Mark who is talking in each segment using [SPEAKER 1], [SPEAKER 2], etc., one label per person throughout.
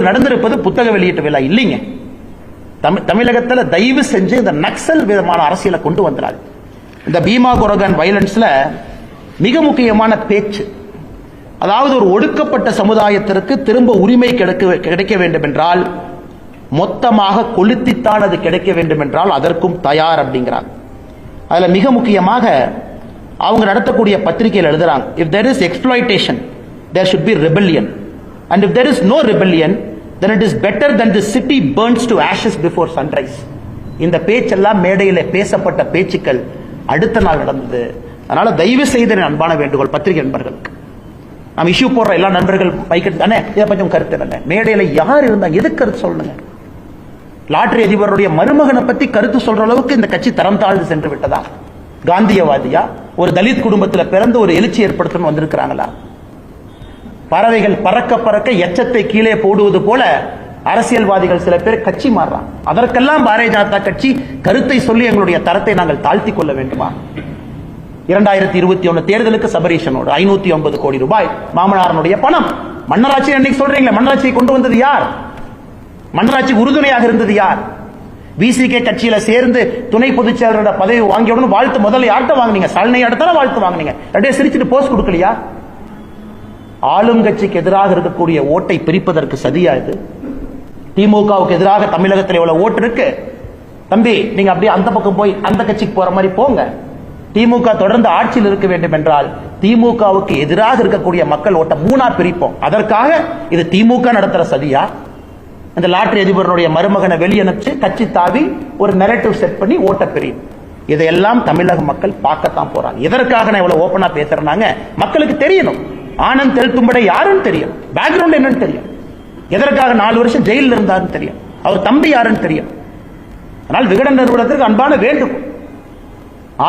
[SPEAKER 1] அங்கு நடந்திருப்பது புத்தக வெளியீட்டு விழா. இல்லைங்க. தமிழகத்தில் தயவு செஞ்சு இந்த நக்சல் விதமான அரசியலை கொண்டு வந்துடாது இந்த பீமா குரகன் வயலன்ஸ்ல மிக முக்கியமான பேச்சு. அதாவது ஒரு ஒடுக்கப்பட்ட சமுதாயத்திற்கு திரும்ப உரிமை கிடைக்க வேண்டும் என்றால் மொத்தமாக கொளுத்தித்தான் அது கிடைக்க வேண்டும் என்றால் அதற்கும் தயார் அப்படிங்கிறார். அதுல மிக முக்கியமாக அவங்க நடத்தக்கூடிய பத்திரிகையில் எழுதுறாங்க if there is exploitation there should be rebellion. And if there is no rebellion then it is better than the city burns to ashes before sunrise இந்த பேச்செல்லாம் மேடையில் பேசப்பட்ட பேச்சுக்கள் அடுத்த நாள் நடந்தது. அதனால தயவு செய்த அன்பான வேண்டுகோள் பத்திரிகை நண்பர்களுக்கு நம்ம இஷ்யூ போடுற எல்லா நண்பர்கள் வைக்கிறது தானே இதை பற்றி கருத்து இல்லை மேடையில் யார் இருந்தால் எது கருத்து சொல்லுங்க? லாட்டரி அதிபருடைய மருமகனை பத்தி கருத்து சொல்ற அளவுக்கு இந்த கட்சி தரம் தாழ்ந்து சென்று விட்டதா? காந்தியவாதியா? ஒரு தலித் குடும்பத்தில் பிறந்து ஒரு எழுச்சி ஏற்படுத்தணும் வந்திருக்கிறாங்களா? பறவைகள் பறக்க பறக்க எச்சத்தை கீழே போடுவது போல அரசியல்வாதிகள் சில பேர் கட்சி மாறுறான் அதற்கெல்லாம் பாரதிய ஜனதா கட்சி கருத்தை சொல்லி எங்களுடைய தரத்தை நாங்கள் தாழ்த்தி கொள்ள வேண்டுமா? இரண்டாயிரத்தி இருபத்தி ஒன்னு தேர்தலுக்கு சபரீஷனோடு ஐநூத்தி ஒன்பது கோடி ரூபாய் மாமனாரனுடைய பணம். மன்னராட்சி அன்னைக்கு சொல்றீங்களே மன்னராட்சியை கொண்டு வந்தது யார்? மன்னராட்சி உறுதுணையாக இருந்தது யார்? விசிகே கட்சியில சேர்ந்து துணை பொதுச் செயலரோட பதவி வாங்கியவுடன் வாழ்த்து முதல்ல யார்கிட்ட வாங்கினீங்க? சலனை அடுத்தால வாழ்த்து வாங்குனீங்க. ரெண்டே சிரிச்சுட்டு போஸ்ட் கொடுக்கலையா? ஆளும் கட்சிக்கு எதிராக இருக்கக்கூடிய ஓட்டை பிரிப்பதற்கு சதியா இது? திமுகவுக்கு எதிராக தமிழகத்தில் எவ்வளவு ஓட்டு இருக்கு? தம்பி நீங்க அப்படியே அந்த பக்கம் போய் அந்த கட்சிக்கு போற மாதிரி போங்க. திமுக தொடர்ந்து ஆட்சியில் இருக்க வேண்டும் என்றால் திமுகவுக்கு எதிராக இருக்கக்கூடிய மக்கள் ஓட்ட மூணா பிரிப்போம். அதற்காக இது திமுக நடத்துற சதியா? அந்த லாட்டரி அதிபருடைய மருமகனை வெளியனுப்பிச்சு கட்சி தாவி ஒரு நெரட்டிவ் செட் பண்ணி ஓட்ட பிரியும். இதையெல்லாம் தமிழக மக்கள் பார்க்கத்தான் போறாங்க. இதற்காக நான் இவ்வளவு ஓப்பனா பேசுறேனாங்க மக்களுக்கு தெரியணும். ஆனந்த் தெல்தும்படை யாருன்னு தெரியும். பேக்ரவுண்ட் என்னன்னு தெரியும். எதற்காக நாலு வருஷம் ஜெயிலில் இருந்தாருன்னு தெரியும். அவர் தம்பி யாருன்னு தெரியும். ஆனால் விகடன் நிறுவனத்திற்கு அன்பான வேண்டும்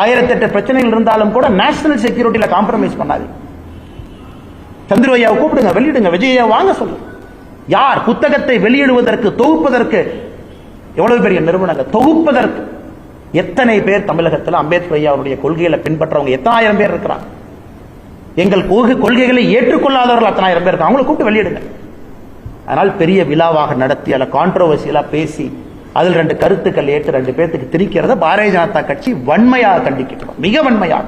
[SPEAKER 1] ஆயிரத்தெட்டு பிரச்சனைகள் இருந்தாலும் கூட நேஷனல் செக்யூரிட்டியில காம்ப்ரமைஸ் பண்ணாது. சந்திரவையாவை கூப்பிடுங்க வெளியிடுங்க விஜயா வாங்க சொல்லு. யார் புத்தகத்தை வெளியிடுவதற்கு தொகுப்பதற்கு எவ்வளவு பெரிய நிறுவனங்கள் தொகுப்பதற்கு எத்தனை பேர் தமிழகத்தில் அம்பேத்கர் ஐயா அவருடைய பின்பற்றவங்க எத்தனாயிரம் பேர் இருக்கிறாங்க? எங்கள் கொள்கை கொள்கைகளை ஏற்றுக்கொள்ளாதவர்கள் அத்தனாயிரம் பேர் இருக்காங்க. அவங்களை கூப்பிட்டு வெளியிடுங்க. அதனால் பெரிய விழாவாக நடத்தி அதில் கான்ட்ரவர்சியலாக பேசி அதில் ரெண்டு கருத்துக்கள் ஏற்று ரெண்டு பேர்த்துக்கு திரிக்கிறத பாரதிய ஜனதா கட்சி வன்மையாக கண்டிக்கிறோம் மிக வன்மையாக.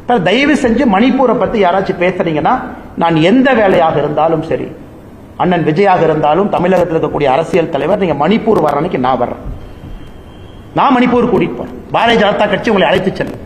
[SPEAKER 1] இப்போ தயவு செஞ்சு மணிப்பூரை பற்றி யாராச்சும் பேசுறீங்கன்னா நான் எந்த வேலையாக இருந்தாலும் சரி அண்ணன் விஜயாக இருந்தாலும் தமிழகத்தில் இருக்கக்கூடிய அரசியல் தலைவர் நீங்கள் மணிப்பூர் வர அன்னைக்கு நான் வர்றேன். நான் மணிப்பூர் கூட்டிட்டு போறேன். பாரதிய ஜனதா கட்சி உங்களை அழைத்து செல்லும்.